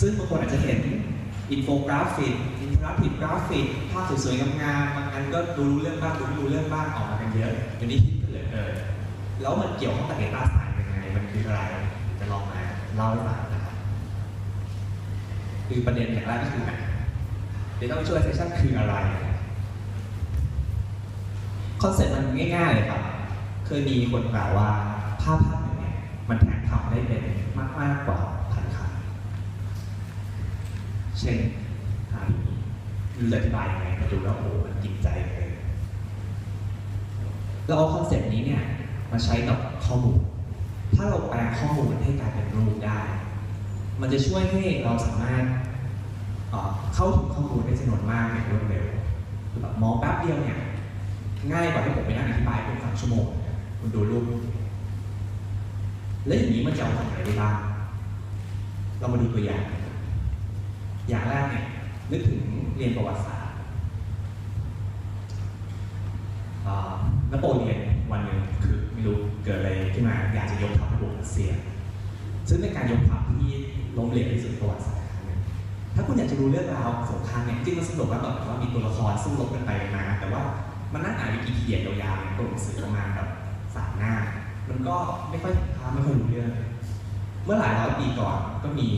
ซึ่งบางคนอาจจะเห็นอินโฟกราฟิกอินทราฟิกกราฟิกภาพสวยๆงามๆบางอันก็ดูรู้เรื่องบ้างดูไม่รู้เรื่องบ้างออกมากันเยอะอยู่นี้ฮิตกันเลยเออแล้วมันเกี่ยวข้องกับ Data Science ยังไง มันคืออะไรจะลองมาเล่าให้ฟังนะครับคือประเด็นอย่างแรกก็คือ Data Visualization คืออะไรคอนเซ็ปต์มันง่ายๆเลยครับ เคยมีคนกล่าวว่าภาพภาพหนึ่งเนี่ยมันแทนคำได้เป็นมากมากๆกว่า เช่นภาพนี้ไม่รู้จะอธิบายยังไงมาดูแล้วโอ้โหมันกินใจเลยเราเอาคอนเซ็ปต์นี้เนี่ยมาใช้กับข้อมูล ถ้าเราแปลข้อมูลให้กลายเป็นรูปได้ มันจะช่วยให้เราสามารถเอ่อเข้าถึงข้อมูลได้จำนวนมากอย่างรวดเร็วคือแบบมองแป๊บเดียวเนี่ยง่ายกว่าที่ผมไปนั่งอธิบายเป็นสามชั่วโมงคุณดูรูป แล้วอย่างนี้มันจะเอาทำอะไรได้บ้างเรามาดูตัวอย่าง อย่างแรกเนี่ยนึกถึงเรียนประวัติศาสตร์นโปเลียนวันหนึ่งคือไม่รู้เกิดอะไรขึ้นมาอยากจะยกทัพไปบุกรัสเซีย ซึ่งเป็นการยกทัพที่ล้มเหลวที่สุดประวัติศาสตร์ครั้งหนึ่งถ้าคุณอยากจะรู้เรื่องราวสงครามเนี่ยจริงมันสนุกแล้วแบบว่ามีตัวละครสู้รบกันไปมา แต่ว่ามันนั่งอ่านวิกิพีเดียยาวๆเนี่ยตัวหนังสือประมาณแบบสามหน้า มันก็ไม่ค่อยเห็นภาไม่ค่อยรู้เรื่อง เมื่อหลายร้อยปีก่อนก็มี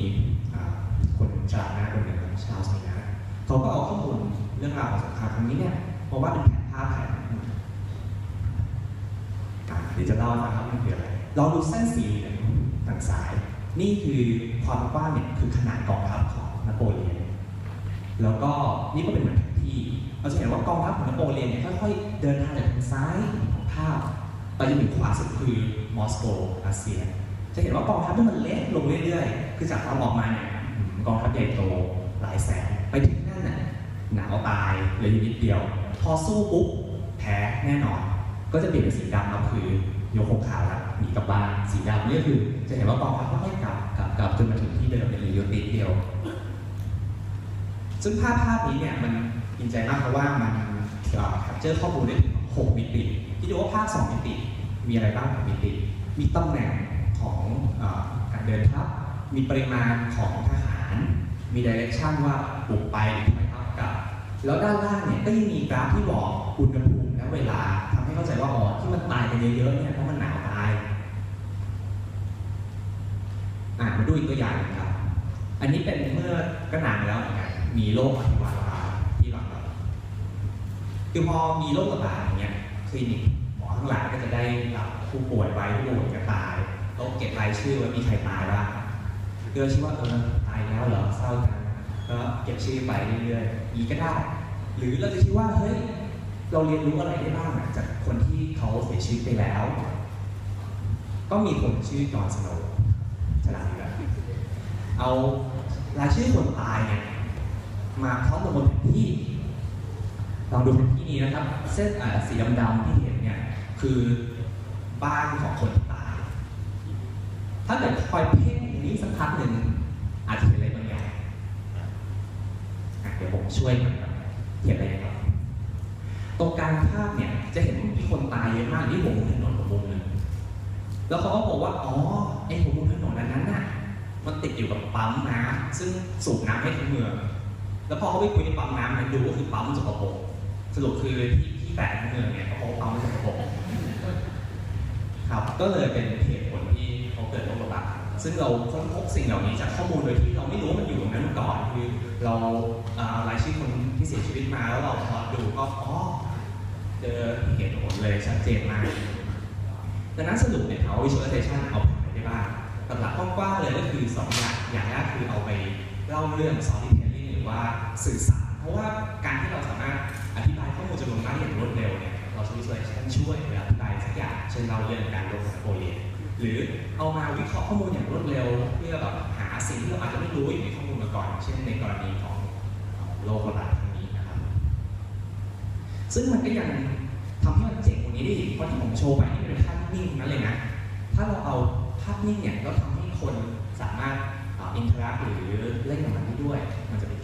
อ่าคนฉลาดหน้าคนหนึ่งชาวสมัยนั้นเขาก็เอาข้อมูลเรื่องราวของสงครามครั้งนี้เนี่ยมาว่าดเป็นแผนภาพแผนหนึ่งเดี๋ยวจะเล่าให้ฟังครับมันคืออะไรเราดูเส้นสีเหลืองทางซ้าย นี่คือความกว้างเนี่ยคือขนาดกองทัพของนโปเลียน แล้วก็นี่ก็เป็นเหมือนแผนที่เราจะเห็นว่ากองทัพของนโปเลียนเนี่ยค่อยๆเดินทางจากทางซ้ายของภาพไปจนถึงขวาสุดคือมอสโกรัสเซีย จะเห็นว่ากองทัพที่มันเล็กลงเรื่อยๆ คือจากตอนออกมาเนี่ย กองทัพใหญ่โตหลายแสนไปถึงนั่นน่ะหนาวตายเหลยอยู่นิดเดียว พอสู้ปุ๊บแพ้แน่นอน ก็จะเปลี่ยนเป็นสีดำแล้วคือโยกขาวแล้วหนีกลับบ้านสีดำนี่คือ จะเห็นว่ากองทัพค่อยๆกลับกลับกลับจนมาถึงที่เดิมเป็นเหลืออยู่ติดเดียว ซึ่งภาพภาพนี้เนี่ยมันกินใจมากเพราะว่ามันแคปเจอร์ข้อมูลได้ถึง6มิติที่ดูว่าภาพ2มิติ มีอะไรบ้าง6มิติ มีตำแหน่งของอการเดินทัพมีปริมาณของทหาร มีดิเรกชันว่าบุกไปหรือถอยทัพกลับแล้วด้านล่างเนี่ยก็ยังมีกราฟที่บอกอุณหภูมิและเวลาทำให้เข้าใจว่าอ๋อที่มันตายกันเยอะๆเนี่ยเพราะมันหนาวตายอะมาดูอีกตัวอย่างหนึงครับ อันนี้เป็นเมื่อก็นานแล้วเหมือนกันมีโรคอหิวาตาที่แบบแบบคือพอมีโรคระบาดอย่างเงี้ยคลินิกหมอทั้งหลายก็จะได้รับผู้ป่วยไว้ผู้ป่วยจะตายต้องเก็บรายชื่อไว้มีใครตายบ้างเพื่อชื่อว่าเออายแล้วเหรอเศร้าจังก็เก็บชื่อไปเรื่อยๆนี้ก็ได้ หรือเราจะคิดว่าเฮ้ยเราเรียนรู้อะไรได้บ้างจากคนที่เขาเสียชีวิตไปแล้ว ก็มีคนชื่อจอห์นสโนว์ฉลาดอยู่แล้วเอารายชื่อคนตายเนี่ยมาพร้อมกับบนแผนที่ลองดูแผนที่นี้นะครับ เส้นสีดำๆที่เห็นเนี่ยคือบ้านของคนที่ตาย ถ้าเกิดคอยเพ่งตรงนี้สักพักหนึ่ง อาจจะเห็นอะไรบางอย่างเดี๋ยวผมช่วยมันครับเห็นอะไรครับตรงกลางภาพเนี่ยจะเห็นมีคนตายเยอะมากที่หัวมุมถนนหัวมุมหนึ่งแล้วเขาก็บอกว่าอ๋อไอ้หัวมุมถนนนั้นน่ะมันติดอยู่กับปั๊มน้ำซึ่งสูบน้ำให้ทั้งเมือง แล้วพอเขาไปคุยในปั๊มน้ำมันดูก็คือปั๊มสกปรกสรุปคือที่ที่แตกเมืองเนี่ยเพราปั๊มสกปรกครับก็เลยเป็นเหตุผลที่เขาเกิดโรคระบาด ซึ่งเราค้นพบสิ่งเหล่านี้จากข้อมูลโดยที่เราไม่รู้ว่ามันอยู่ตรงนั้นก่อนคือเราอ่ารายชื่อคนที่เสียชีวิตมาแล้วเราพอดูก็อ๋อเจอเหตุผลเลยชัดเจนมากดังนั้นสรุปเนี่ยเอา visualization เอาไปได้บ้างหลักกว้างๆเลยก็คือสองอย่างอย่างแรกคือเอาไปเล่าเรื่อง storytelling หรือว่าสื่อสารเพราะว่าการที่เราสามารถอธิบายข้อมูลจำนวนมากอย่างรวดเร็วเนี่ยเราใช้ visualization ช่วยเวลาอธิบายสักอย่างเช่นเล่าเรื่องการลงโปรเจกต์ หรือเอามาวิเคราะห์ข้อมูลอย่างรวดเร็ว เพื่อแบบหาสิ่งที่เราอาจจะไม่รู้อยู่ในข้อมูลมาก่อน เช่นในกรณีของโรคระบาดครั้งนี้นะครับ ซึ่งมันก็ยังทำให้มันเจ๋งกว่านี้ได้อีกเพราะที่ผมโชว์ไปนี่เป็นภาพนิ่งนั้นเลยนะ ถ้าเราเอาภาพนิ่งเนี่ยแล้วทำให้คนสามารถอินเทอร์แอคหรือเล่นกับมันได้ด้วย มันจะเป็น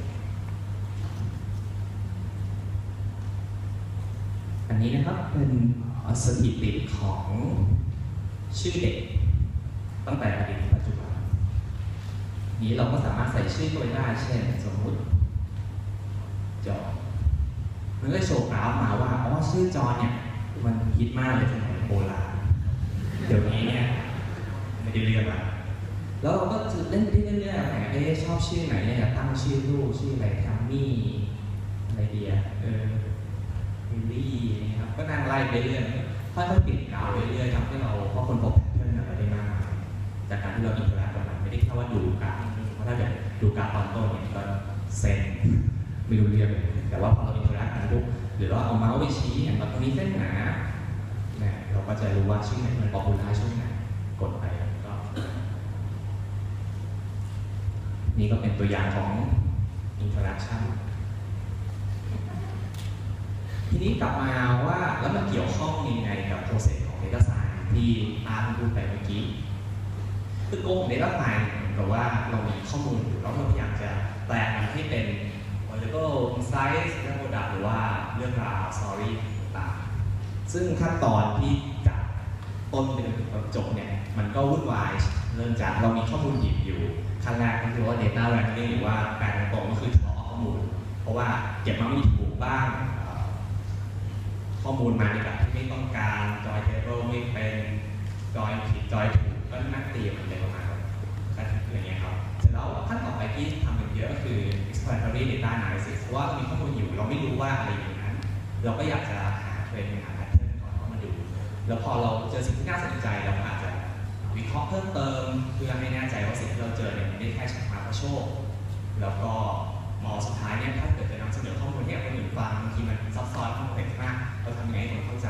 อันนี้นะครับเป็นสถิติของ ชื่อเด็ก ตั้งแต่อดีตปัจจุบันนี้เราก็สามารถใส่ชื่อเข้าไปได้เช่น สมมุติจอห์นมันก็โชว์กราฟมาว่าอ๋อชื่อจอห์นเนี่ย มันฮิตมากเลยสมัยโบราณเดี๋ยวนี้เนี่ยไม่ได้เรียกละแล้วเราก็จะเล่นไปเรื่อยๆแหมเอ๊ชอบชื่อไหนเนี่ยตั้งชื่อลูกชื่ออะไรทัมมี่อะไรเดียเออวิลลี่นี่ครับก็นั่งไล่ไปเรื่อย ค่อยๆเปลี่ยนกาฟไปเรื่อยๆทำให้เราเพราะคนพบแพทเทิร์นอะไรได้มากจากการที่เราอินเทอร์แอคกับมันไม่ได้แค่ว่าดูกราฟเพราะถ้าเกิดดูกราฟตอนต้นเนี่ยก็เซ็งไม่รู้เรื่องแต่ว่าพอเราอินเทอร์แอคกันปุ๊บหรือเราเอาเมาส์ไปชี้อย่างตรงนี้เส้นหนาเนี่ยเราก็จะรู้ว่าชื่อไหนมันปอปปูล่าช่วงไหนกดไปก็ นี่ก็เป็นตัวอย่างของอินเทอร์แอคชั่นทีนี้กลับมาว่าแล้วมันเกี่ยวข้องยังไงกับโปรเซสของ Data Science ที่อาร์ตพูดไปเมื่อกี้ คือโกงของ Data Science เหมือนกับว่าเรามีข้อมูลอยู่แล้วเราพยายามจะแปลมันให้เป็น vertical insights เรื่อง product หรือว่าเรื่องราว story ต่างๆ ซึ่งขั้นตอนที่จากต้นไปจนถึงจบเนี่ย มันก็วุ่นวายเริ่มจากเรามีข้อมูลหยิบอยู่ ขั้นแรกก็คือว่า data wrangling หรือว่าแปลตรงๆก็คือถอดข้อมูล เพราะว่าเก็บมาไม่ถูกบ้างข้อมูลมาในแบบที่ไม่ต้องการ join table ไม่เป็น join ผิด join ถูก ก็นักตีมันเป็นประมาณแบบอย่างเงี้ยครับเสร็จแล้วขั้นต่อไปที่ทำกันเยอะก็คือ exploratory data analysis เพราะว่ามีข้อมูลอยู่เราไม่รู้ว่าอะไรอยู่ในนั้น เราก็อยากจะหาเทรนด์หาแพทเทิร์นก่อนเข้ามาดู แล้วพอเราเจอสิ่งที่น่าสนใจเราก็อาจจะวิเคราะห์เพิ่มเติมเพื่อให้แน่ใจว่าสิ่งที่เราเจอเนี่ยมันไม่ได้แค่ชักมาเพราะโชค แล้วก็มอสุดท้ายเนี่ยถ้าเกิดจะนำเสนอข้อมูลให้คนอื่นฟังบางทีมันซับซ้อนคอมเล็กซ์มากเราทำยังไงให้คนเข้าใจ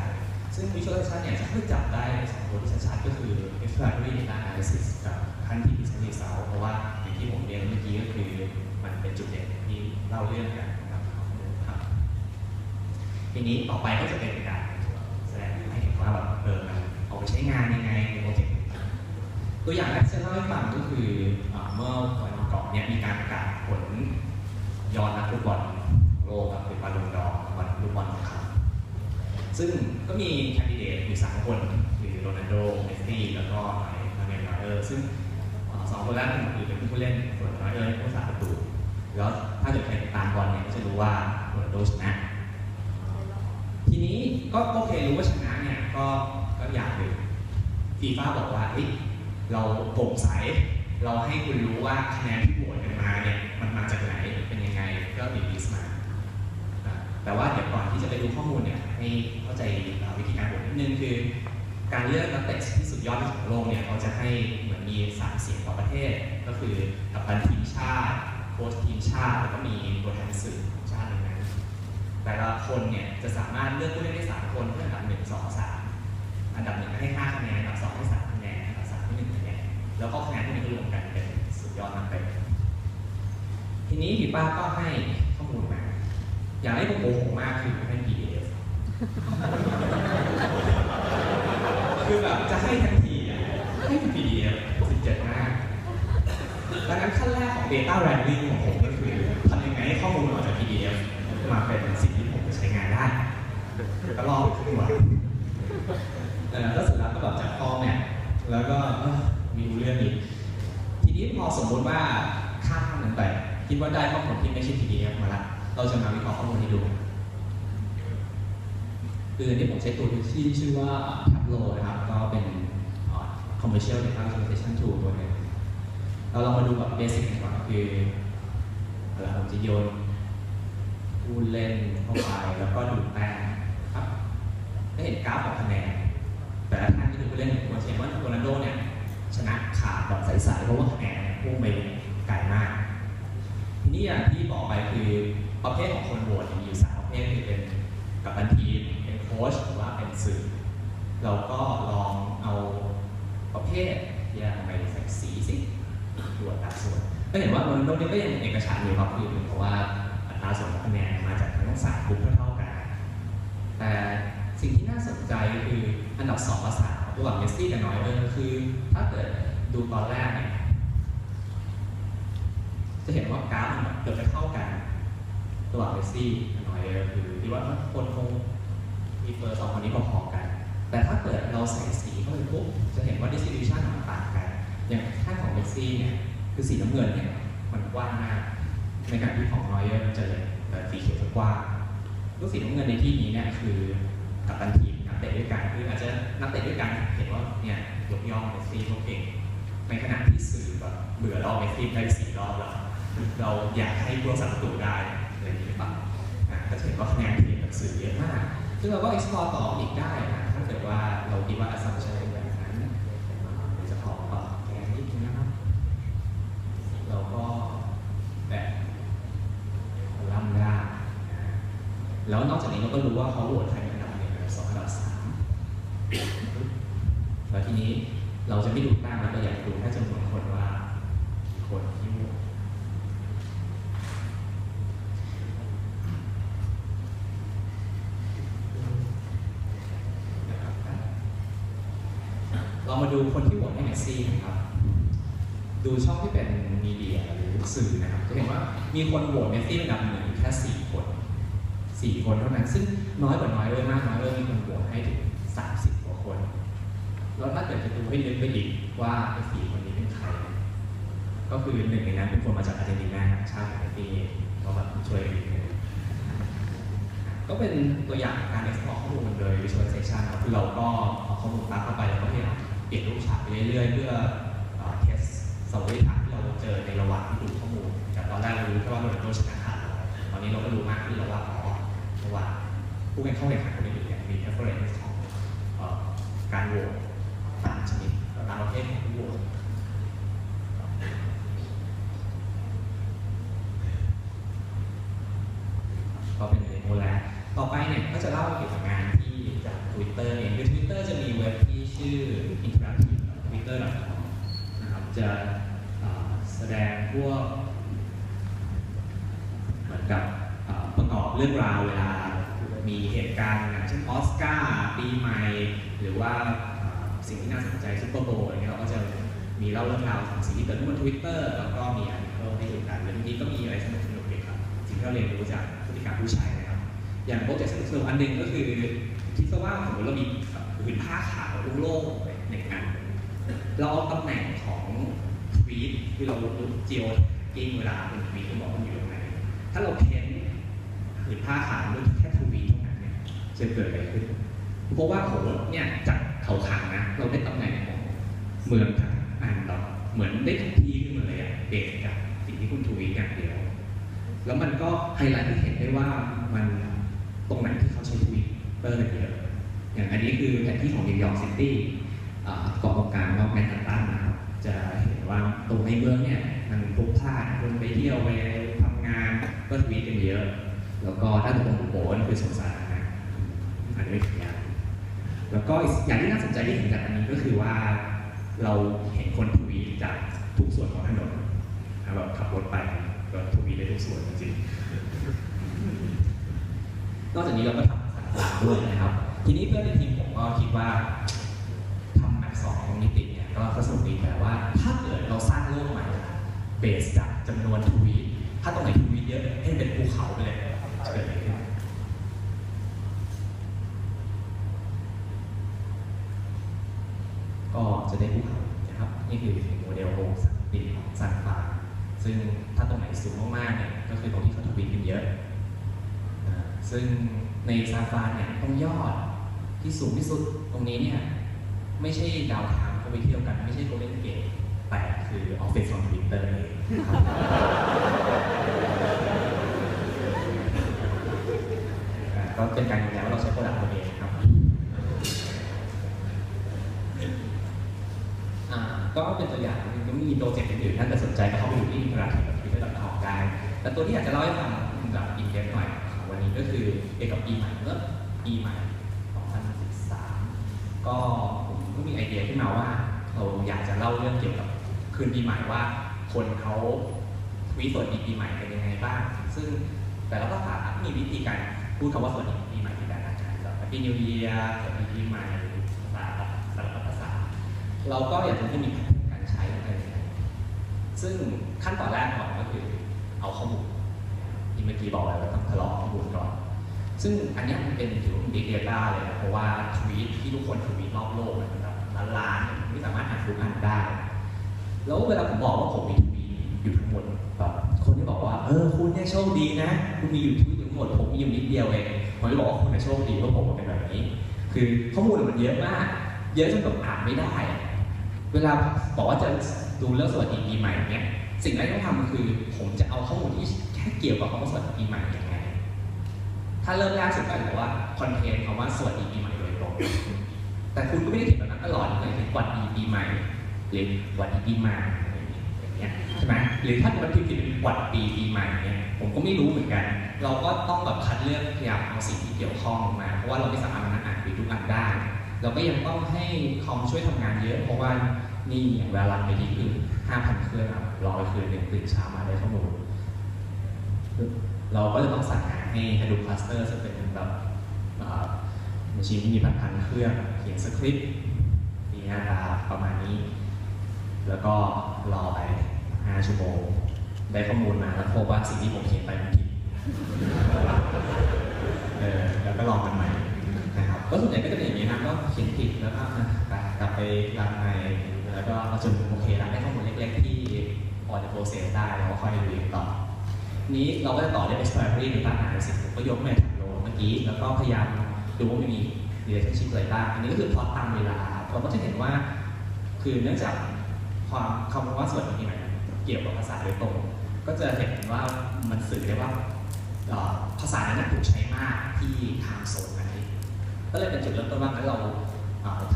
ซึ่ง visualization เนี่ยจะให้จับได้สองตัวที่ชัดๆก็คือ exploratory data analysis กับขั้นที่ business result เพราะว่าอย่างที่ผมเรียนเมื่อกี้ก็คือมันเป็นจุดเด่นที่เล่าเรื่องกันนะครับครับทีนี้ต่อไปก็จะเป็นการแสดงให้เห็นว่าแบบเออเอาไปใช้งานยังไงในโปรเจกต์ตัวอย่างแรกที่จะเล่าให้ฟังก็คือเมื่อวันก่อนเนี่ยมีการประกาศผลยอดนักฟุตบอลโลกกับเป็นบอลลูนดอร์วันฟุตบอลของเขา ซึ่งก็มีแคนดิเดตอยู่สามคนคือโรนัลโดเมสซี่แล้วก็ไอ้มาเนลนอยเออร์ซึ่งสองคนแรกคือเป็นผู้เล่นส่วนนอยเออร์เป็นผู้สาประตูแล้วถ้าเกิดใครติดตามบอลเนี่ยก็จะรู้ว่าโรนัลโดชนะ ทีนี้ก็โอเครู้ว่าชนะเนี่ยก็ก็อยากเลยฟีฟ่าบอกว่าเฮ้ยเราโปร่งใสเราให้คุณรู้ว่าคะแนนที่โหวตกันมาเนี่ยมันมาจากไหนเป็นยังไงก็รีลิสมาแต่ว่าเดี๋ยวก่อนที่จะไปดูข้อมูลเนี่ย ให้เข้าใจวิธีการโหวตนิดนึงคือ การเลือกนักเตะที่สุดยอดที่สุดของโลกเนี่ยเขาจะให้เหมือนมีสามเสียงต่อประเทศ ก็คือกัปตันทีมชาติโค้ชทีมชาติแล้วก็มีตัวแทนสื่อของชาติหนึ่งนั้น แต่ละคนเนี่ยจะสามารถเลือกผู้เล่นได้สามคนเพื่ออันดับหนึ่งสองสามอันดับหนึ่งให้ห้าคะแนนอันดับสองให้สามคะแนนอันดับสามให้หนึ่งคะแนนแล้วก็คะแนนพวกนี้ก็รวมกันเป็นสุดยอดนักเตะทีนี้พี่ป้าก็ให้ข้อมูลมา อย่างให้ผมโมโหมากคือให้ PDF คือแบบจะให้ทันทีอะให้เป็น PDF 17หน้าดังนั้นขั้นแรกของ Data Wrangling ของผมก็คือทำยังไงให้ข้อมูลออกจาก PDF มาเป็นสิ่งที่ผมจะใช้งานได้ก็ลองไปครึ่งวันเออแล้วเสร็จแล้วก็แบบจัดฟอร์แมตแล้วก็มีรู้เรื่องอีกทีนี้พอสมมติว่าข้ามมันไปคิดว่าได้ข้อมูลที่ไม่ใช่ PDF มาละเราจะมาวิเคราะห์ข้อมูลให้ดู คืออันนี้ผมใช้ตัวที่ชื่อว่า t a b l o นะครับ ก็เป็นเอ่อ commercial data visualization tool ตัวนึงเราลองมาดูแบบเบสิกกันก่อนคือเวลาจะโยนผู้เล่นเข้าไปแล้วก็ดูแต้มครับได้เห็นกราฟของคะแนนแต่ละท่านที่เป็นผู้เล่นผมจะเห็นว่าโรนัลโดเนี่ยชนะขาดแบบใสๆเพราะว่าคะแนนพุ่งไปไกลมาก ทีนี้อย่างที่บอกไปคือประเภทของคนโหวตมีอยู่สามประเภทคือเป็นกัปตันทีม ค้ชหรือว่าเป็นสื่อ เราก็ลองเอาประเภทแยกไปใส่สีสิดูอัตาส่วนก็เห็นว่าโรนัลโดเนี่ยก็ยังเป็นเอกฉันท์อยู่ครับคือเพราะว่าอัตราส่วนของคะแนนมาจากทั้งสามกลุ่มเท่ากัน แต่สิ่งที่น่าสนใจคืออันดับสองกับสาระหว่างเมสซี่กับนอยเออร์คือ ถ้าเกิดดูตอนแรกเนี่ยจะเห็นว่ากราฟมันเกือบจะเท่ากันระหว่างเมสซี่กับนอยเออร์คือที่ว่าคนคง มีเฟอร์สองคนนี้พอๆกัน แต่ถ้าเกิดเราใส่สีเข้าไปปุ๊บจะเห็นว่า distribution มันต่างกัน อย่างค่าของเมสซี่เนี่ยคือสีน้ำเงินเนี่ยมันกว้างมาก ในขณะที่ของนอยเยอร์มันจะเล็กแต่สีเขียวจะกว้างลูกสีน้ำเงินในที่นี้เนี่ยคือกัปตันทีมนักเตะด้วยกันคืออาจจะนักเตะด้วยกันเห็นว่าเนี่ยยกย่องเมสซี่เขาเก่งในขณะที่สื่อแบบเบื่อรอบเมสซี่ได้สี่รอบแล้วเราอยากให้พวกสัมประตูได้อะไรอย่างนี้หรือเปล่าอะก็จะเห็นว่าคะแนนทีมกับสื่อเยอะมาก ซึ่งเราก็ explore ต่ออีกได้นะถ้าเกิดว่าเราคิดว่า assumption แบบนั้นเดี๋ยวจะขอปรับแก้นิดนึงนะครับเราก็แบบล่ำได้นะแล้วนอกจากนี้เราก็รู้ว่าเขาโหวตใครเป็นอันดับหนึ่งอันดับสองอันดับสามแล้วทีนี้เราจะไม่ดูแต้มเราก็อยากดูแค่จำนวนคนว่ากี่คนที่โหวต นะครับ เรามาดูคนที่โหวตให้เมสซี่นะครับ ดูช่องที่เป็นมีเดียหรือสื่อนะครับจะเห็นว่ามีคนโหวตเมสซี่เป็นอันดับหนึ่งแค่สี่คนสี่คนเท่านั้น ซึ่งน้อยกว่าน้อยเลยมากน้อยเลยมีคนโหวตให้ถึงสามสิบกว่าคน แล้วถ้าเกิดจะดูให้ลึกไปอีกว่าไอ้สี่คนนี้เป็นใคร ก็คือหนึ่งในนั้นเป็นคนมาจากอาร์เจนตินาชาติของเมสซี่ก็แบบช่วยนิดนึงก็เป็นตัวอย่างการ export ข้อมูลโดย visualization ครับคือเราก็เอาข้อมูลตามเข้าไปแล้วก็พยายาม เปลี่ยนรูปฉากไปเรื่อยๆ เพื่อเทสสมมติฐานที่เราเจอในระหว่างที่ดูข้อมูลจากตอนแรกเรารู้แค่ว่าโรนัลโดชนะขาดตอนนี้เราก็รู้มากขึ้นแล้วว่าอ๋อเพราะว่าผู้แข่งเข้าแข่งขันคนอื่นเนี่ยมี preference ของเอ่อการโหวตตามชนิดตามประเภทของผู้โหวตก็เป็นเดโมแรกต่อไปเนี่ยก็จะเล่าเกี่ยวกับงานที่จาก Twitter เองคือ Twitter จะแสดงพวกเหมือนกับประกอบเรื่องราวเวลา มีเหตุการณ์อย่างเช่นออสการ์ปีใหม่ หรือว่าสิ่งที่น่าสนใจซุปเปอร์โบว์อะไรเงี้ยเราก็จะมีเล่าเรื่องราวของสิ่งที่เกิดขึ้นบนทวิตเตอร์แล้วก็มีอาร์ติเคิลให้ดูกันแล้วทีนี้ก็มีอะไรสนุกสนุกเลยครับสิ่งที่เราเรียนรู้จากพฤติกรรมผู้ใช้นะครับ อย่างโปรเจกต์สนุกอันหนึ่งก็คือคิดซะว่าสมมติเรามีผืนผ้าขาวโล่งๆหนึ่งอันเราเอาตำแหน่งของทวีตที่เรารู้เจี ยวกิ้งเวลาเป็นทวีตเราบอกมันอยู่ตรงไหนถ้าเราเพ้นผืนผ้าขาวด้วยแค่ทวีเท่านั้นเนี่ยจะเกิดอะไรขึ้นเพราะว่าโหเนี่ยจากเขาขาวนะ เราได้ตำแหน่งของเมืองทั้งอันเราเหมือนได้ทุกที่ขึ้นมาเลยอะเด็กกับสิ่งที่คุณทวีอย่างเดียว แล้วมันก็ไฮไลท์ที่เห็นได้ว่ามันตรงไหนที่เขาใช้ทวิตเตอร์เยอะอย่างอันนี้คือแผนที่ของนิวยอร์กซิตี้เกาะ ตรงโบนสวนสารณะอันนี้ไม่ถึงอย่างแล้วก็อย่างที่น่าสนใจที่เห็นจากอันนี้ก็คือว่าเราเห็นคนทวีตจากทุกส่วนของถนนแบบขับรถไปก็ทวีตได้ทุกส่วนจริงๆนอกจากนี้เราก็ทำสัตว์ป่าด้วยนะครับ ทีนี้เพื่อนในทีมผมก็คิดว่าทำแบบสองมิติเนี่ยก็สนุกดีแต่ว่า ถ้าเกิดเราสร้างโลกใหม่เบสจากจำนวนทวีตถ้าตรงไหนทวีตเยอะให้เป็นภูเขาไปเลยจะเกิดอะไรขึ้น ก็จะได้ภูเขานะครับนี่คือโมเดลโฮงสันติของซานฟรานซึ่งถ้าตรงไหนสูงมากๆเนี่ยก็คือตรงที่เขาทวีตกันเยอะ ซึ่งในซานฟรานเนี่ยต้องยอดที่สูงที่สุดตรงนี้เนี่ยไม่ใช่ดาวเทาวน์เขาไปเที่ยวกัน ไม่ใช่โกลเด้นเกตแต่คือออฟฟิศของทวิตเตอร์เนะครับอ่าก็เป็นการยืนยันว่าเราใช้โปรดักต์ตัวเอง ก็เป็นตัวอย่างยังมีโปรเจกต์อื่นๆถ้าเกิดสนใจก็เข้าไปดูที่ interactive twitter com ได้แต่ตัวที่อยากจะเล่าให้ฟังแบบอินเดียหน่อยของวันนี้ก็คือเกี่ยวกับปีใหม่เมื่อปีใหม่ 2013 ก็ผมก็มีไอเดียขึ้นมาว่าเราอยากจะเล่าเรื่องเกี่ยวกับคืนปีใหม่ว่าคนเขาวีตสวัสดีปีใหม่กันยังไงบ้าง ซึ่งแต่ละภาษามีวิธีการพูดคำว่าสวัสดีปีใหม่ที่แตกต่างกันแบบ Happy New Year สวดีปีใหม่ภาษาสารพัดภาษา เราก็อยากจะให้มีการใช้อะไรอย่างเงี้ยซึ่งขั้นตอนแรกก่อนก็คือเอาข้อมูลที่เมื่อกี้บอกแล้วว่าต้องทะเลาะข้อมูลก่อนซึ่งอันนี้มันเป็นถือว่าเป็น big data เลยนะเพราะว่าทวีตที่ทุกคนทวีตรอบโลกมันแบบล้านล้านๆไม่สามารถอ่านทุกอันได้ แล้วเวลาผมบอกว่าผมมีทวีตอยู่ทั้งหมดแบบคนที่บอกว่าเออคุณเนี่ยโชคดีนะ คุณมีอยู่ทวิตทั้งหมดผมมีอยู่นิดเดียวเองผมจะบอกว่าคุณเนี่ยโชคดีเพราะผมเป็นแบบนี้ คือข้อมูลมันเยอะมาก เยอะจนแบบอ่านไม่ได้ เวลาบอกว่าจะดูเรื่องสวัสดีปีใหม่เนี่ยสิ่งแรกที่ต้องทำคือ ผมจะเอาข้อมูลที่แค่เกี่ยวกับคำว่าสวัสดีปีใหม่ยังไง ถ้าเริ่มแรกสุดก็อาจจะว่าคอนเทนต์คำว่าสวัสดีปีใหม่โดยตรงแต่คุณก็ไม่ได้เขียนแบบนั้นตลอดเลยหวัดดีปีใหม่หรือวัดดีปีใหม่อะไรอย่างเงี้ยใช่ไหมหรือถ้ามันพิมพ์ผิดเป็นวัดปีปีใหม่เนี่ยผมก็ไม่รู้เหมือนกัน เราก็ต้องแบบคัดเลือกพยายามเอาสิ่งที่เกี่ยวข้องมา เพราะว่าเราไม่สามารถมานั่งอ่านไปทุกอันได้ เราก็ยังต้องให้คอมช่วยทำงานเยอะเพราะว่านี่อย่างเวลารันไปที่อื่น5,000เครื่องรอไปคืนหนึ่งตื่นเช้ามาได้ข้อมูลเราก็จะต้องสั่งงานให้ Hadoop Cluster ซึ่งเป็นแบบมชชีนที่มีพันๆเครื่องเขียนสคริปต์มีหน้าตาประมาณนี้ แล้วก็รอไป 5 ชั่วโมง ได้ข้อมูลมาแล้วพบว่าสิ่งที่ผมเขียนไปมันผิดเออแล้วก็ลองกันใหม่ นะครับก็ส่วนใหญ่ก็จะเป็นอย่างนี้นะก็เขียนผิดแล้วก็กลับไปรันใหม่แล้วก็เอาจนโอเคแล้วได้ข้อมูลเล็ก ๆ ที่พอจะโปรเซสได้แล้วก็ค่อยเรีต่อ นี้เราก็จะต่อด้วย exploratory data analysis ผมก็ยกมาจากโลเมื่อกี้ แล้วก็พยายามดูว่ามันมี relationship อะไรบ้างอันนี้ก็คือพอตามเวลาเราก็จะเห็นว่า คือเนื่องจากความคำว่าส่วนนี้มันเกี่ยวกับภาษาโดยตรงก็จะเห็นว่ามันสื่อได้ว่าภาษานั้นถูกใช้มากที่ทางโซน ก็เลยเป็นจุดเริ่มต้นว่างั้นเรา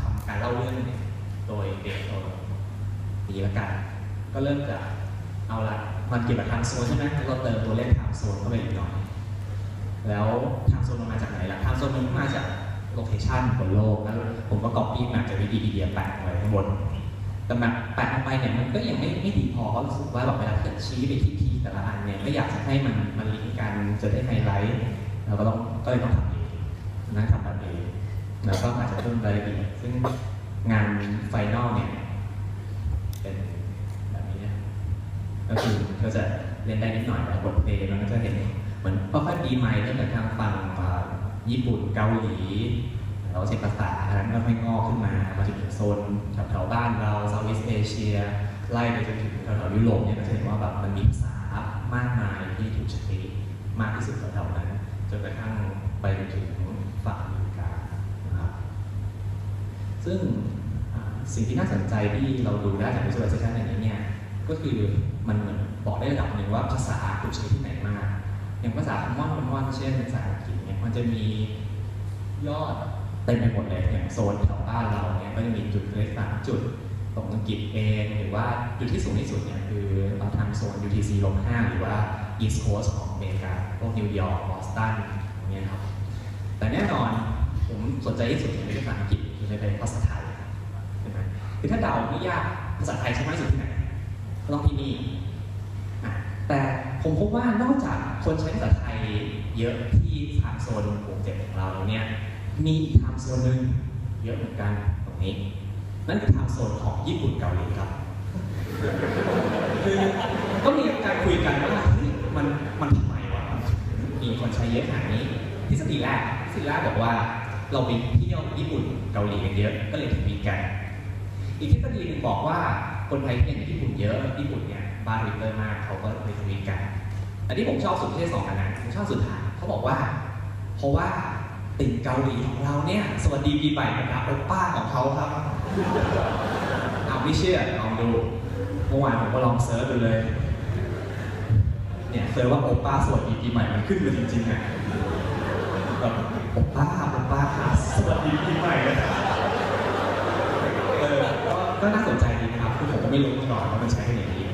ทำการเล่าเรื่องโดยเด็กโดยนี้ละกัน ก็เริ่มจากเอาละมันเกี่ยวกับทางโซนใช่ไหมเราเติมตัวเลขทางโซนเข้าไปอีกหน่อย แล้วทางโซนมันมาจากไหนล่ะทางโซนมันมาจากโลเคชันบนโลกแล้วผมก็ก๊อปปี้มาจากวิกิพีเดียแปะไว้ข้างบนแต่แบบแปะลงไปเนี่ยมันก็ยังไม่ไม่ดีพอเพราะรู้สึกว่าแบบเวลาเกิดชี้ไปที่ที่แต่ละอันเนี่ยก็อยากจะให้มันมันลิงก์กันจะได้ไฮไลท์เราก็ต้องก็เลยต้องทำเอง นั่งทำแบบเองแล้วก็อาจจะเพิ่มรายละเอียดซึ่งงานไฟนอลเนี่ย เป็นแบบนี้ก็คือก็จะเล่นได้นิดหน่อยแล้วบทเพลงมันก็จะเห็นเหมือนค่อยๆดีใหม่ตั้งแต่ทางฝั่งญี่ปุ่นเกาหลีเราใช้ภาษาอันนั้นก็ค่อยงอกขึ้นมามาถึงโซนแถวๆบ้านเราเซาท์อีสเอเชียไล่ไปจนถึงแถวๆยุโรปเนี่ยก็จะเห็นว่าแบบมันมีภาษามากมายที่ถูกใช้มากที่สุดแถวๆนั้นจนกระทั่งไปถึงอเมริกานะครับ ซึ่งสิ่งที่น่าสนใจที่เราดูได้จาก visualization อันนี้เนี่ยก็คือมันเหมือนบอกได้ระดับหนึ่งว่าภาษาถูกใช้ที่ไหนมากอย่างภาษาคำว่าคำว่าเช่นภาษาอังกฤษเนี่ยมันจะมียอดเต็มไปหมดเลยอย่างโซนแถวบ้านเราเนี่ยก็จะมีจุดเล็กสามจุดตรงอังกฤษเองหรือว่าจุดที่สูงที่สุดเนี่ยคือทางโซน UTC ลง5หรือว่า East Coast ของอเมริกาพวกนิวยอร์กบอสตันอย่างเงี้ยครับแต่แน่นอนผมสนใจที่สุดในภาษาอังกฤษ คือในภาษาไทยใช่ไหมคือถ้าเดาไม่ยากภาษาไทยใช้มากที่สุดที่ไหนก็ต้องที่นี่อะแต่ผมพบว่านอกจากคนใช้ภาษาไทยเยอะที่ไทม์โซนภูมิเจ็ดของเราเนี่ยมีอีกไทม์โซนหนึ่งเยอะเหมือนกันตรงนี้ นั่นคือไทม์โซนของญี่ปุ่นเกาหลีครับคือก็มีการคุยกันว่ามันมันทำไมวะมีคนใช้เยอะขนาดนี้ทฤษฎีแรกทฤษฎีแรกบอกว่าเราไปเที่ยวญี่ปุ่น เกาหลีกันเยอะก็เลยถึงมีกันอีกทฤษฎีหนึ่งบอกว่าคนไทยที่อยู่ญี่ปุ่นเยอะญี่ปุ่นเนี่ยบ้านริเตอร์มากเขาก็เลยทวีกันอันนี้ผมชอบสุดที่สองอันนั้นผมชอบสุดท้ายเขาบอกว่า เพราะว่าติ่งเกาหลีของเราเนี่ย สวัสดีปีใหม่นะครับโอป้าของเขาครับเอาไม่เชื่อลองดูเมื่อวานผมก็ลองเซิร์ชดูเลยเนี่ยเซิร์ชว่าโอป้าสวัสดีปีใหม่มันขึ้นมาจริงๆอะแบบ โอป้าโอป้าค่ะสวัสดีปีใหม่นะครับเออก็ก็น่าสนใจดีนะครับคือผมก็ไม่รู้มาก่อนว่ามันใช้กันอย่างนี้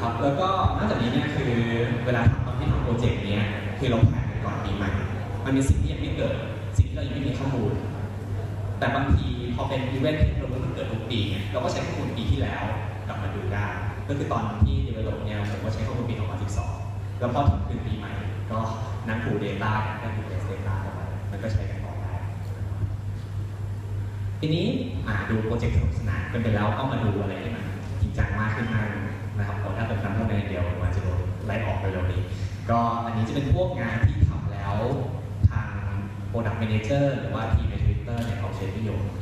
ครับแล้วก็นอกจากนี้เนี่ยคือเวลาทำตอนที่ทำโปรเจกต์เนี้ยคือเราแผนก่อนปีใหม่ มันมีสิ่งที่ยังไม่เกิด สิ่งที่เรายังไม่มีข้อมูล แต่บางทีพอเป็นอีเวนท์ที่เราเกิดทุกปีเนี่ยเราก็ใช้ข้อมูลปีที่แล้วกลับมาดูได้ก็คือตอนที่ develop เนี่ยผมก็ใช้ข้อมูลปี 2012 แล้วพอถึงคืนปีใหม่ก็นั่งดู Data นั่งดู Test Data เข้าไปมันก็ใช้กันต่อได้ ทีนี้อ่าดูโปรเจกต์สนุกสนานกันไปแล้วก็มาดูอะไรที่มันจริงจังมากขึ้นมากนะครับเพราะถ้าเป็นครั้งแรกเดียวมันจะโดนไล่ออกไปเร็วนี้ ก็อันนี้จะเป็นพวกงานที่ทำแล้วทาง Product Manager หรือว่าทีมใน Twitter เนี่ยเขาใช้ประโยชน์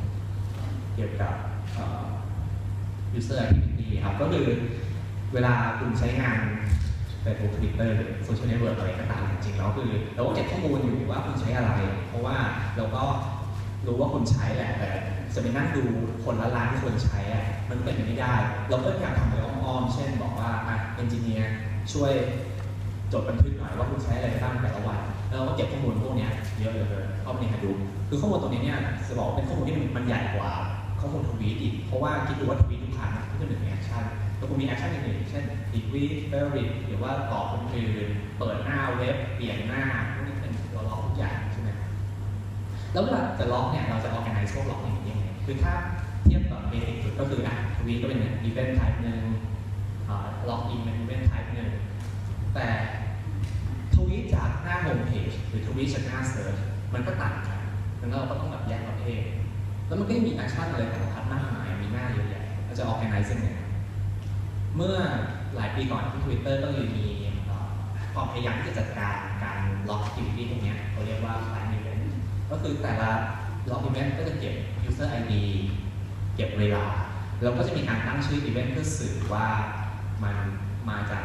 เกี่ยวกับเอ่อ user activity ครับก็คือเวลาคุณใช้งาน Facebook Twitter หรือโซเชียลเน็ตเวิร์กอะไรก็ตามจริงๆแล้วคือเราก็เก็บข้อมูลอยู่ว่าคุณใช้อะไร เพราะว่าเราก็รู้ว่าคุณใช้แหละแต่จะไปนั่งดูคนละล้านที่คนใช้อะมันเป็นไปไม่ได้ เราก็พยายามทำอะไรอ้อมๆ เช่นบอกว่าอะเอนจิเนียร์ช่วยจดบันทึกหน่อยว่าคุณใช้อะไรบ้างแต่ละวันแล้วเราก็เก็บข้อมูลพวกเนี้ยเยอะเลยเข้าไปใน Hadoop คือข้อมูลตรงนี้เนี่ยจะบอกเป็นข้อมูลที่มันใหญ่กว่าข้อมูลทวีตอีกเพราะว่าคิดดูว่าทวีต ครั้งที่จะหนึ่งแอคชั่นแล้วคุณมีแอคชั่นอื่นๆเช่นดีทวีตเฟรริหรือว่าตอคนอื่นเปิดหน้าเว็บเปลี่ยนหน้าพวกนี้เป็นเราล็อกทุกอย่างใช่ไหมแล้วเวลาจะล็อกเนี่ยเราจะ organize พวกล็อกอย่างนี้ยังไงคือถ้าเทียบกับเบสิกสุดก็คืออะทวีตก็เป็น event type หนึ่งล็อกอินเป็น event type หนึ่งแต่ทวีตจากหน้า home page หรือทวีตจากหน้า search มันก็ต่างกันดังนั้นเราก็ต้องแบบแยกประเภทแล้วมันก็มีแอคชั่นอะไรแต่ละพัดมากมายมีหน้าเยอะ เราจะ organize ยังไงเมื่อหลายปีก่อนที่ Twitter ก็เลยมีเอ่อความพยายามที่จะจัดการการล็อก activity ตรงนี้เขาเรียกว่า client event ก็คือแต่ละล็อก event ก็จะเก็บ user ID เก็บเวลา แล้วก็จะมีการตั้งชื่อ event เพื่อสื่อว่ามันมาจาก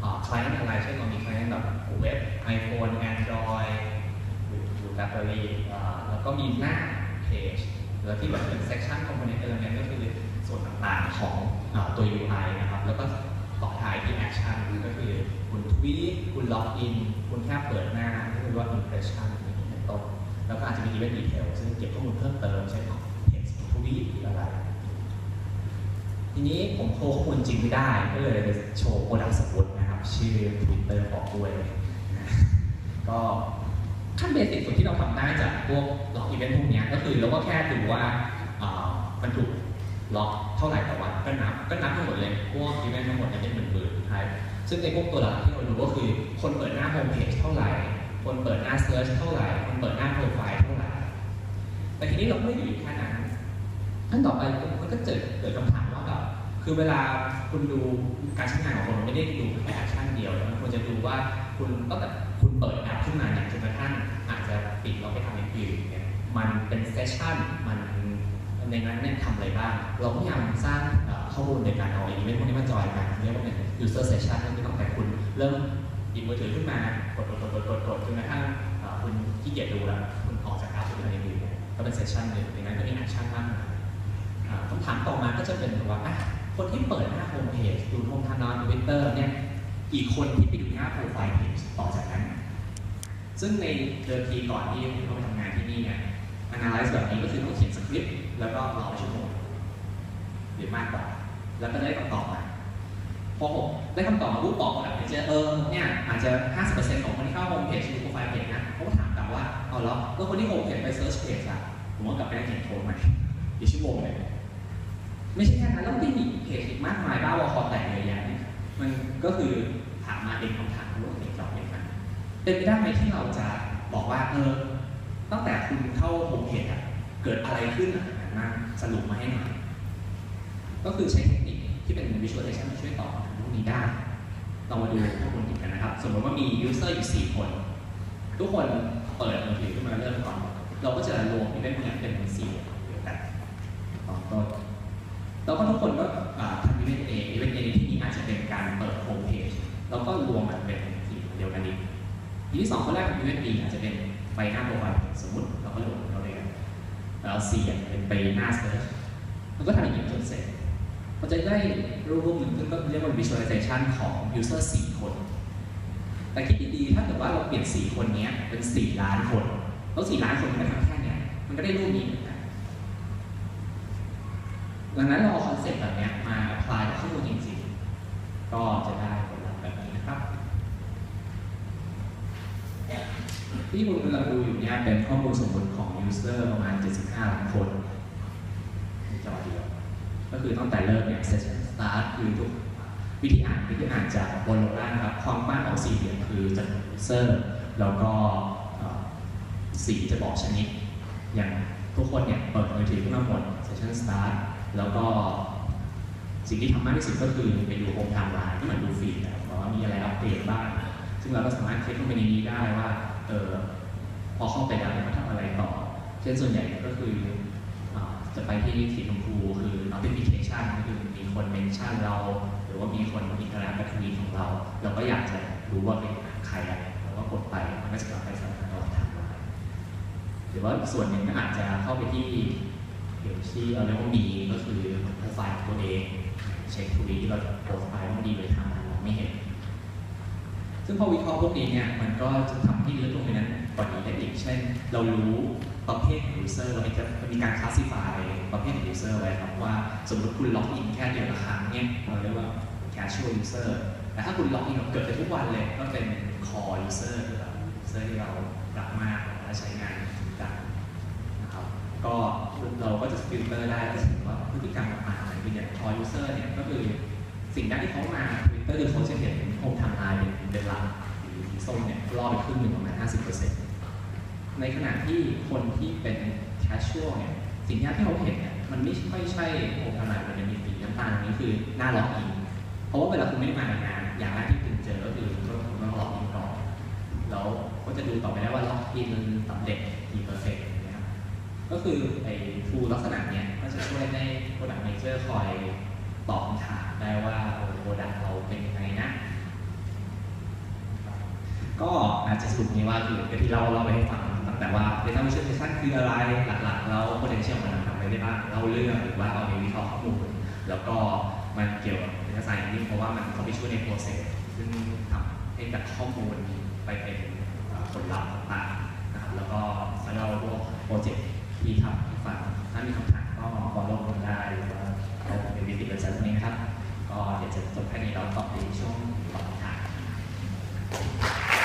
เอ่อ client อะไรเช่นเรามี client แบบเว็บ iPhone Android หรือหรือ BlackBerry เอ่อแล้วก็มีหน้า page แล้วที่แบบเป็น section component element ก็คือ ส่วนต่างๆของตัว UI นะครับ แล้วก็ต่อท้ายที่ action ก็คือคุณทวีตคุณล็อกอิน คุณแค่เปิดหน้าก็คือว่า impression อย่างนี้เป็นต้นแล้วก็อาจจะมี event detail ซึ่งเก็บข้อมูลเพิ่มเติมเช่นของ text ทวีตหรืออะไร ทีนี้ผมโชว์ข้อมูลจริงไม่ได้ ก็เลยไปโชว์โปรดักต์สมมตินะครับ ชื่อ Twitter บอกด้วยก็ขั้นเบสิกสุดที่เราทำได้จากพวกล็อกอีเวนต์พวกนี้ก็คือเราก็แค่ดูว่ามันถูก ล็อกเท่าไหร่ต่อวันก็นับก็นับทั้งหมดเลยพวกอีเวนต์ทั้งหมดเนี่ยเป็นหมื่นหมื่นๆครับซึ่งในพวกตัวหลักที่เราดูก็คือ คนเปิดหน้าโฮมเพจเท่าไหร่ คนเปิดหน้าเซิร์ชเท่าไหร่ คนเปิดหน้าโปรไฟล์เท่าไหร่ แต่ทีนี้เราไม่ได้อยู่แค่นั้นขั้นต่อไปมันก็เกิดเกิดคำถามว่าแบบคือเวลาคุณดูการใช้งานของคนไม่ได้ดูแค่แอคชั่นเดียวมันควรจะดูว่าคุณตั้งแต่คุณเปิดแอปขึ้นมาเนี่ยจนกระทั่งอาจจะปิดเราไปทำอย่างอื่นเนี่ยมันเป็นเซสชั่นมัน ในนั้นเนี่ยทำอะไรบ้าง เราพยายามสร้างข้อมูลในการเอาไอ้นี้พวกนี้มาจอยกันเรียกว่าเป็น user session ก็คือตั้งแต่คุณเริ่มหยิบมือถือขึ้นมากดกดกดกดกดจนกระทั่งคุณขี้เกียจดูแล้วคุณออกจากแอปไปทำอย่างอื่นเนี่ยก็เป็นเซสชั่นหนึ่งในนั้นก็มีแอคชั่นมากมายคำถามต่อมาก็จะเป็นว่าอะคนที่เปิดหน้าโฮมเพจดูโฮมทานอนทวิตเตอร์เนี่ยอีกคนที่ไปดูหน้าโปรไฟล์เพจต่อจากนั้น ซึ่งในเดิมทีก่อนที่ผมเข้าไปทำงานที่นี่เนี่ย analyze แบบนี้ก็คือต้องเขียนสคริปต์ แล้วก็รอชั่วโมงหรือมากกว่าแล้วก็ได้คำตอบมาพอผมได้คำตอบมาปุ๊บบอกแบบเจอเออเนี่ยอาจจะ 50%ของคนที่เข้าโฮมเพจดูโปรไฟล์เพจนะเขาก็ถามกลับว่าเอาแล้วแล้วคนที่โฮมเพจไปเซิร์ชเพจอะผมก็กลับไปนั่งเขียนโค้ดใหม่อีกชั่วโมงเลยไม่ใช่แค่นั้นแล้วก็มีเพจอีกมากมายบ้าบอคอแตกเยอะแยะนี่ยมันก็คือถามมาเป็นคำถามรวมเป็นตอบอย่างนั้นเป็นไปได้ไหมที่เราจะบอกว่าเออตั้งแต่คุณเข้าโฮมเพจอะเกิดอะไรขึ้นหลั งจากสรุปมาให้หน่อยก็คือใช้เทคนิคที่เป็น visualization มาช่วยตอบคำถามพวกนี้ได้เรามาดูข้อมูลกันนะครับ สมมติว่ามี user อยู่ 4 คน ทุกคนเปิดมือถือขึ้นมาเริ่มก่อน เราก็จะรวมอีเวนต์พวกนี้เป็น4เดียวกันตอนต้นแล้วก็ทุกคนก็ทำอีเวนต์เองอีเวนต์เองที่นี้อาจจะเป็นการเปิดโฮมเพจแล้วก็รวมมันเป็นทีมเดียวกันอีกทีที่สองข้อแรกของอีเวนต์ B อาจจะเป็นไปหน้าโปรไฟล์สมมติเราก็รวม เราเลยกันแล้ว C อะเป็นไปหน้าเซิร์ชมันก็ทำอย่างนี้จนเสร็จมันจะได้รูปหนึ่งซึ่งก็เรียกว่า visualization ของ user 4 คน แต่คิดดีๆ ถ้าเกิดว่าเราเปลี่ยน 4 คนนี้เป็น 4 ล้านคน แล้ว 4 ล้านคนมันทำแค่เนี้ยมันก็ได้รูปนี้เหมือนกันดังนั้นเราเอาคอนเซ็ปต์แบบนี้มาอ p พลายกับข้อมูลจริงๆ ก็จะได้ผลลัพธ์แบบนี้นะครับ ที่คุณกำลังดูอยู่เนี่ยเป็นข้อมูลสมมติของ user ประมาณ 75 ล้านคนในจอเดียวก็คือตั้งแต่เริ่มเนี่ย session start คือทุกวิธีอ่านวิธีอ่านจากบนลงล่างครับความกว้างของสี่เหลี่ยมคือจำนวน user แล้วก็สีจะบอกชนิด อย่างทุกคนเนี่ยเปิดมือถือขึ้นมาหมด session start แล้วก็สิ่งที่ทำมากที่สุดก็คือไปดูโฮมไทม์ไลน์ก็เหมือนดูฟีดนะครับว่ามีอะไรอัปเดตบ้าง ซึ่งเราก็สามารถคลิกลงไปในนี้ได้ว่า ออพอเข้าไปแล้วเนี่ยมันทำอะไรต่อ เช่นส่วนใหญ่ก็คือจะไปที่สีชมพูคือ notification ก็คือมีคน mention เรา หรือว่ามีคน interact กับทวีตของเรา เราก็อยากจะรู้ว่าเป็นใครอะไรเราก็กดไปมันก็จะกลับไปสำนักเราทำไลน์หรือว่าส่วนหนึ่งก็อาจจะเข้าไปที่เดี๋ยวที่เราเรียกว่ามีก็คือโปรไฟล์ตัวเอง เช็คทวีตที่เราโพสต์ไปว่าดีหรือทำเราไม่เห็น ซึ่งพอวิเคราะห์พวกนี้เนี่ยมันก็จะทำให้ลึกลงไปนั้นกว่านี้ได้อีกเช่น เรารู้ประเภทของ user เรามีการมีการ classify ประเภทของ user ไว้ครับว่าสมมติคุณล็อกอินแค่เดือนละครั้งเนี่ยเราเรียกว่า casual user แต่ถ้าคุณล็อกอินเกิดไปทุกวันเลยก็เป็น core user คือ user ที่เรารักมากและใช้งานจริงจังนะครับก็เราก็จะฟิลเตอร์ได้ก็ถึงว่าพฤติกรรมต่างๆคืออย่าง core user เนี่ยก็คือ สิ่งแรกที่เขามา Twitter คือเขาจะเห็นโฮมทม์ไลน์เป็นเป็นหลักสีส้มเนี่ยรอบไปครึ่งหนึ่งประมาณ50%ในขณะที่คนที่เป็น casual เนี่ยสิ่งแรกที่เขาเห็นเนี่ยมันไม่ค่อยใช่โฮมทม์ไลน์มันจะมีสีน้ำตาลนี้คือหน้าล็อกอินเพราะว่าเวลาคุณไม่ได้มาในงาน อย่างแรกที่คุณเจอก็คือคุณต้องล็อกอินก่อนแล้วก็จะดูต่อไปได้ว่าล็อกอินสำเร็จกี่เปอร์เซ็นต์ก็คือไอ้ทูลักษณะเนี้ยก็จะช่วยให้ Product Manager คอย ตอบคำถามได้ว่าโปรดักเราเป็นยังไงนะ ก็อาจจะสรุปนี้ว่าคือที่เราเราไปให้ฟังตั้งแต่ว่า data visualization คืออะไรหลักๆ แล้ว potential มันทำอะไรได้บ้างเราเลือกหรือว่าเอาไปวิเคราะห์ข้อมูลแล้วก็มันเกี่ยวกับ data science นี่เพราะว่ามันเขาไปช่วยในโปรเซสซึ่งทำให้จากข้อมูลไปเป็นผลลัพธ์ต่างๆนะครับแล้วก็สำหรับโปรเจกต์ที่ทำที่ฟังถ้ามีคำถามก็บอกลงได้ วิธีประจำวันนี้ครับ ก็เดี๋ยวจะจบแค่นี้แล้ต่อไปช่วงตอบค่ะ